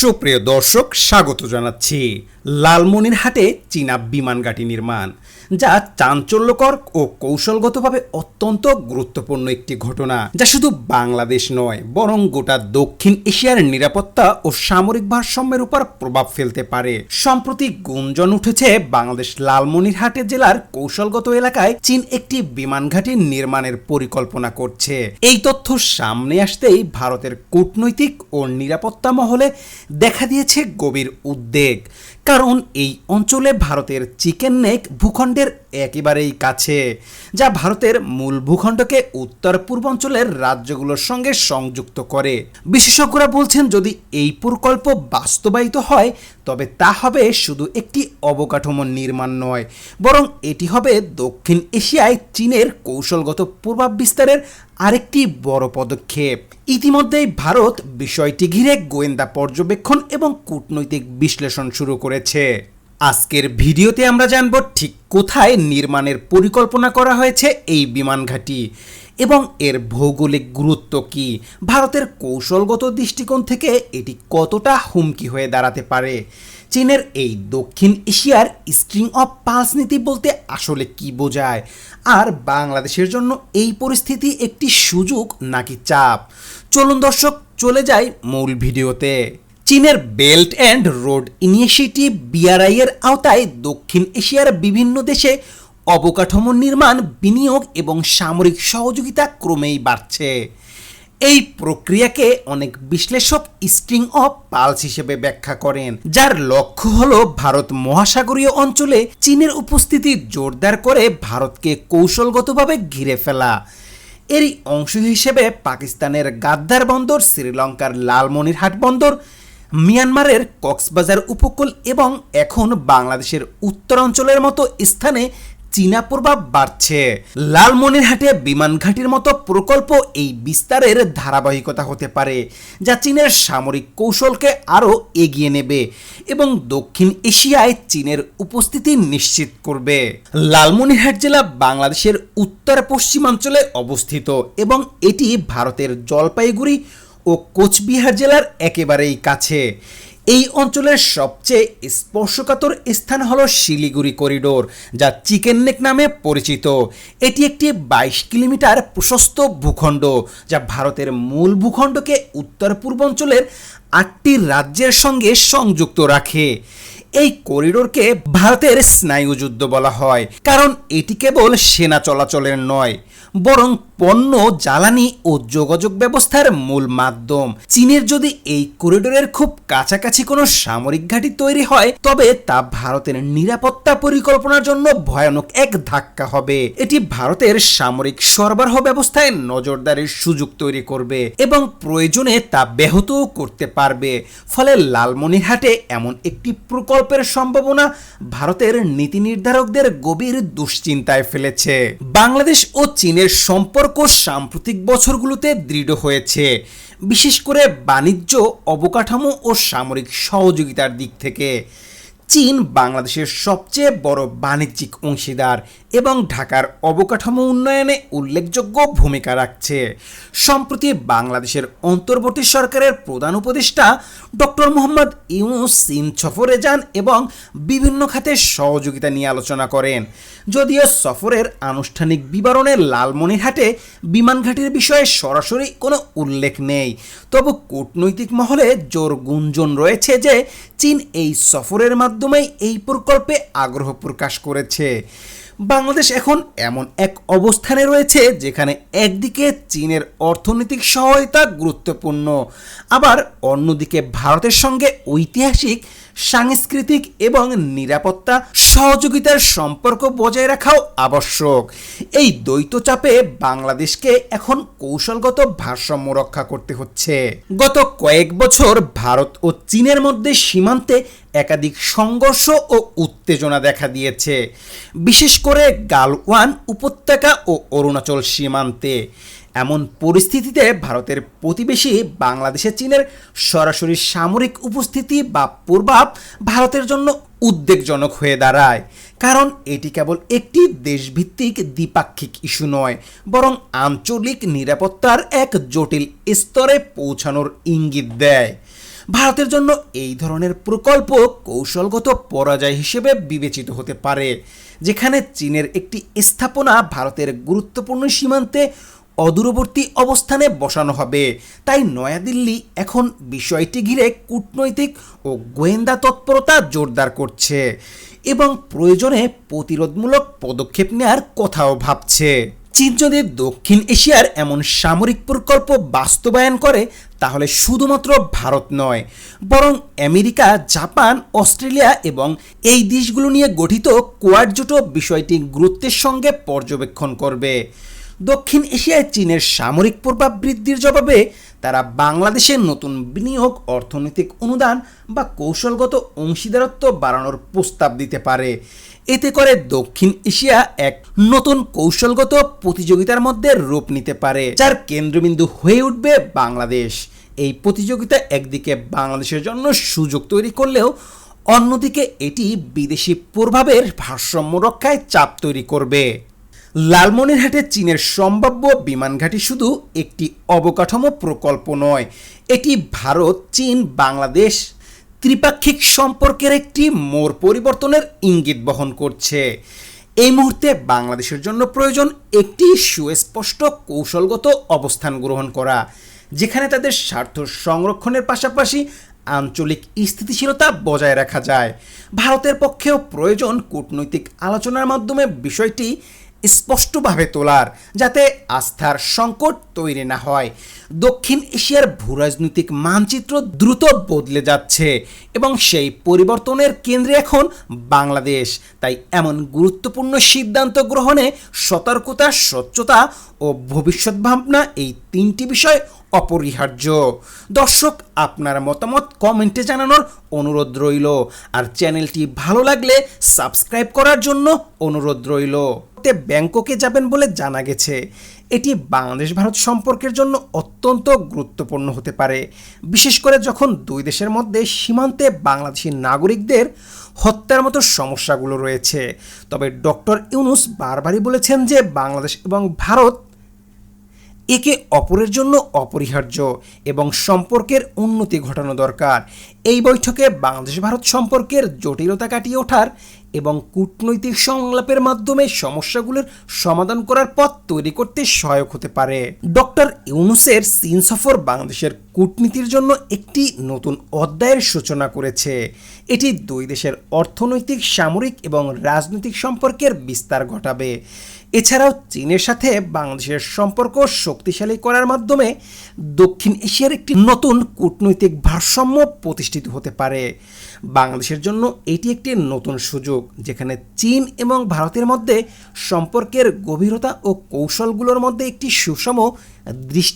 সুপ্রিয় দর্শক স্বাগত জানাচ্ছি। লালমনিরহাটে চীনা বিমান ঘাঁটি নির্মাণ, যা চাঞ্চল্যকর ও কৌশলগতভাবে অত্যন্ত গুরুত্বপূর্ণ একটি ঘটনা, যা শুধু বাংলাদেশ নয়, বরং গোটা দক্ষিণ এশিয়ার নিরাপত্তা ও সামরিক ভারসাম্যের উপর প্রভাব ফেলতে পারে। সম্প্রতি গুঞ্জন উঠেছে, বাংলাদেশ লালমনিরহাটে জেলার কৌশলগত এলাকায় চীন একটি বিমান ঘাঁটি নির্মাণের পরিকল্পনা করছে। এই তথ্য সামনে আসতেই ভারতের কূটনৈতিক ও নিরাপত্তা মহলে দেখা দিয়েছে গভীর উদ্বেগ। কারণ এই অঞ্চলে ভারতের চিকেন নেক ভূখণ্ডের একেবারেই কাছে, যা ভারতের মূল ভূখণ্ডকে উত্তর পূর্বাঞ্চলের রাজ্যগুলোর সঙ্গে সংযুক্ত করে। বিশেষজ্ঞরা বলছেন, যদি এই প্রকল্প বাস্তবায়িত হয়, তবে তা হবে শুধু একটি অবকাঠামো নির্মাণ নয়, বরং এটি হবে দক্ষিণ এশিয়ায় চীনের কৌশলগত প্রভাব বিস্তারের আরেকটি বড় পদক্ষেপ। ইতিমধ্যেই ভারত বিষয়টি ঘিরে গোয়েন্দা পর্যবেক্ষণ এবং কূটনৈতিক বিশ্লেষণ শুরু করেছে। আজকের ভিডিওতে আমরা জানব ঠিক কোথায় নির্মাণের পরিকল্পনা করা হয়েছে এই বিমান ঘাঁটি এবং এর ভৌগোলিক গুরুত্ব কি? ভারতের কৌশলগত দৃষ্টিকোণ থেকে এটি কতটা হুমকি হয়ে দাঁড়াতে পারে? চীনের এই দক্ষিণ এশিয়ার স্ট্রিং অফ পালস নীতি বলতে আসলে কি বোঝায়? আর বাংলাদেশের জন্য এই পরিস্থিতি একটি সুযোগ নাকি চাপ? চলুন দর্শক, চলে যাই মূল ভিডিওতে। চীনের belt and road initiative BRI এর আওতায় দক্ষিণ এশিয়ার বিভিন্ন দেশে অবকাঠামো নির্মাণ, বিনিয়োগ এবং সামরিক সহযোগিতা ক্রমেই বাড়ছে। এই প্রক্রিয়াকে অনেক বিশ্লেষক স্ট্রিং অফ পালস হিসেবে ব্যাখ্যা করেন, যার লক্ষ্য হল ভারত মহাসাগরীয় অঞ্চলে চীনের উপস্থিতি জোরদার করে ভারতকে কৌশলগতভাবে ঘিরে ফেলা। এরই অংশ হিসেবে পাকিস্তানের গাদ্দার বন্দর, শ্রীলঙ্কার লালমনিরহাট বন্দর মিয়ানমারের কক্সবাজার উপকূল এবং এখন বাংলাদেশের উত্তরাঞ্চলের মতো স্থানে চীনা প্রভাব বাড়ছে। লালমনিরহাটে বিমান ঘাঁটির মতো প্রকল্প এই বিস্তারের ধারাবাহিকতা হতে পারে, যা চীনের সামরিক কৌশলকে আরও এগিয়ে নেবে এবং দক্ষিণ এশিয়ায় চীনের উপস্থিতি নিশ্চিত করবে। লালমনিরহাট জেলা বাংলাদেশের উত্তর পশ্চিমাঞ্চলে অবস্থিত এবং এটি ভারতের জলপাইগুড়ি ও কোচবিহার জেলার একেবারেই কাছে। এই অঞ্চলের সবচেয়ে স্পর্শকাতর স্থান হলো শিলিগুড়ি করিডোর, যা চিকেন নেক নামে পরিচিত। এটি একটি বাইশ কিলোমিটার প্রশস্ত ভূখণ্ড, যা ভারতের মূল ভূখণ্ডকে উত্তর পূর্বাঞ্চলের আটটি রাজ্যের সঙ্গে সংযুক্ত রাখে। এই করিডোরকে ভারতের স্নায়ুযুদ্ধ বলা হয়, কারণ এটি কেবল সেনা চলাচলের নয়, বরং পণ্য, জ্বালানি ও যোগাযোগ ব্যবস্থার মূল মাধ্যম। চীনের যদি এই করিডোরের খুব কাছাকাছি কোনো সামরিক ঘাঁটি তৈরি হয়, তবে তা ভারতের নিরাপত্তা পরিকল্পনার জন্য ভয়ানক এক ধাক্কা হবে। এটি ভারতের সামরিক সরবরাহ ব্যবস্থায় নজরদারির সুযোগ তৈরি করবে এবং প্রয়োজনে তা ব্যাহতও করতে পারবে। ফলে লালমনিরহাটে এমন একটি প্রকল্পের সম্ভাবনা ভারতের নীতি নির্ধারকদের গভীর দুশ্চিন্তায় ফেলেছে। বাংলাদেশ ও চীনের সম্পর্ক সাম্প্রতিক বছরগুলোতে দৃঢ় হয়েছে। বিশেষ করে বাণিজ্য অবকাঠামো ও সামরিক সহযোগিতার দিক থেকে। চীন বাংলাদেশের সবচেয়ে বড় বাণিজ্যিক অংশীদার এবং ঢাকার অবকাঠামো উন্নয়নে উল্লেখযোগ্য ভূমিকা রাখছে। সম্প্রতি বাংলাদেশের অন্তর্বর্তী সরকারের প্রধান উপদেষ্টা ডক্টর মোহাম্মদ ইউনুস চীন সফরে যান এবং বিভিন্ন খাতে সহযোগিতা নিয়ে আলোচনা করেন। যদিও সফরের আনুষ্ঠানিক বিবরণে লালমনিরহাটে বিমান ঘাটির বিষয়ে সরাসরি কোনো উল্লেখ নেই। তবু কূটনৈতিক মহলে জোর গুঞ্জন রয়েছে যে চীন এই সফরের মাধ্যমেই এই প্রকল্পে আগ্রহ প্রকাশ করেছে। বাংলাদেশ এখন এমন এক অবস্থানে রয়েছে যেখানে একদিকে চীনের অর্থনৈতিক সহায়তা গুরুত্বপূর্ণ, আবার অন্যদিকে ভারতের সঙ্গে ঐতিহাসিক সাংস্কৃতিক এবং নিরাপত্তা সহযোগিতার সম্পর্ক বজায় রাখাও আবশ্যক। এই দ্বৈত চাপে বাংলাদেশকে এখন কৌশলগত ভারসাম্য রক্ষা করতে হচ্ছে। গত কয়েক বছর ভারত ও চীনের মধ্যে সীমান্তে একাধিক সংঘর্ষ ও উত্তেজনা দেখা দিয়েছে। বিশেষ করে গালওয়ান উপত্যকা ও অরুণাচল সীমান্তে। এমন পরিস্থিতিতে ভারতের প্রতিবেশী বাংলাদেশে চীনের সরাসরি সামরিক উপস্থিতি বা প্রভাব ভারতের জন্য উদ্বেগজনক হয়ে দাঁড়ায়। কারণ এটি কেবল একটি দেশভিত্তিক দ্বিপাক্ষিক ইস্যু নয়, বরং আঞ্চলিক নিরাপত্তার এক জটিল স্তরে পৌঁছানোর ইঙ্গিত দেয়। ভারতের জন্য এই ধরনের প্রকল্প কৌশলগত পরাজয় হিসেবে বিবেচিত হতে পারে, যেখানে চীনের একটি স্থাপনা ভারতের গুরুত্বপূর্ণ সীমান্তে অদূরবর্তী অবস্থানে বসানো হবে। তাই নয়াদিল্লি এখন বিষয়টি ঘিরে কূটনৈতিক ও গোয়েন্দা তৎপরতা জোরদার করছে এবং প্রয়োজনে প্রতিরোধমূলক পদক্ষেপ নেওয়ার কথাও ভাবছে। চীন যদি দক্ষিণ এশিয়ার এমন সামরিক প্রকল্প বাস্তবায়ন করে, তাহলে শুধুমাত্র ভারত নয়, বরং আমেরিকা, জাপান, অস্ট্রেলিয়া এবং এই দেশগুলো নিয়ে গঠিত কোয়াড জোটও বিষয়টি গুরুত্বের সঙ্গে পর্যবেক্ষণ করবে। দক্ষিণ এশিয়ায় চীনের সামরিক প্রভাব বৃদ্ধির জবাবে তারা বাংলাদেশের নতুন বিনিয়োগ, অর্থনৈতিক অনুদান বা কৌশলগত অংশীদারত্ব বাড়ানোর প্রস্তাব দিতে পারে। এতে করে দক্ষিণ এশিয়া এক নতুন কৌশলগত প্রতিযোগিতার মধ্যে রূপ নিতে পারে, যার কেন্দ্রবিন্দু হয়ে উঠবে বাংলাদেশ। এই প্রতিযোগিতা একদিকে বাংলাদেশের জন্য সুযোগ তৈরি করলেও অন্যদিকে এটি বিদেশি প্রভাবের ভারসাম্য রক্ষায় চাপ তৈরি করবে। লালমনিরহাটে চীনের সম্ভাব্য বিমান ঘাঁটি শুধু একটি অবকাঠামো প্রকল্প নয়, এটি ভারত, চীন, বাংলাদেশ ত্রিপাক্ষিক সম্পর্কের একটি মোড় পরিবর্তনের ইঙ্গিত বহন করছে। এই মুহূর্তে বাংলাদেশের জন্য প্রয়োজন একটি সুস্পষ্ট কৌশলগত অবস্থান গ্রহণ করা, যেখানে তাদের স্বার্থ সংরক্ষণের পাশাপাশি আঞ্চলিক স্থিতিশীলতা বজায় রাখা যায়। ভারতের পক্ষেও প্রয়োজন কূটনৈতিক আলোচনার মাধ্যমে বিষয়টি স্পষ্টভাবে তোলার, যাতে আস্থার সংকট তৈরি না হয়। দক্ষিণ এশিয়ার ভূরাজনৈতিক মানচিত্র দ্রুত বদলে যাচ্ছে এবং সেই পরিবর্তনের কেন্দ্রে এখন বাংলাদেশ। তাই এমন গুরুত্বপূর্ণ সিদ্ধান্ত গ্রহণে সতর্কতা, স্বচ্ছতা ও ভবিষ্যৎ ভাবনা এই তিনটি বিষয় অপরিহার্য। দর্শক, আপনার মতামত কমেন্টে জানানোর অনুরোধ রইল। আর চ্যানেলটি ভালো লাগলে সাবস্ক্রাইব করার জন্য অনুরোধ রইল। তে ব্যাংককে যাবেন বলে জানা গেছে। এটি বাংলাদেশ ভারত সম্পর্কের জন্য অত্যন্ত গুরুত্বপূর্ণ হতে পারে। বিশেষ করে যখন দুই দেশের মধ্যে সীমান্তে বাংলাদেশি নাগরিকদের হত্যার মতো সমস্যাগুলো রয়েছে। তবে ডক্টর ইউনুস বারবারই বলেছেন যে বাংলাদেশ এবং ভারত একে অপরের জন্য অপরিহার্য এবং সম্পর্কের উন্নতি ঘটানো দরকার। এই বৈঠকে বাংলাদেশ ভারত সম্পর্কের জটিলতা কাটিয়ে ওঠার এবং কূটনৈতিক সংলাপের মাধ্যমে সমস্যাগুলোর সমাধান করার পথ তৈরি করতে সহায়ক হতে পারে। ডক্টর ইউনুসের চীন সফর বাংলাদেশের কূটনীতির জন্য একটি নতুন অধ্যায়ের সূচনা করেছে। এটি দুই দেশের অর্থনৈতিক, সামরিক এবং রাজনৈতিক সম্পর্কের বিস্তার ঘটাবে। এছাড়াও চীনের সাথে বাংলাদেশের সম্পর্ক শক্তিশালী করার মাধ্যমে দক্ষিণ এশিয়ার একটি নতুন কূটনৈতিক ভারসাম্য প্রতিষ্ঠিত হতে পারে। বাংলাদেশের জন্য এটি একটি নতুন সুযোগ, যেখানে চীন এবং ভারতের মধ্যে সম্পর্কের গভীরতা ও কৌশলগুলোর মধ্যে একটি সুষম দৃষ্টি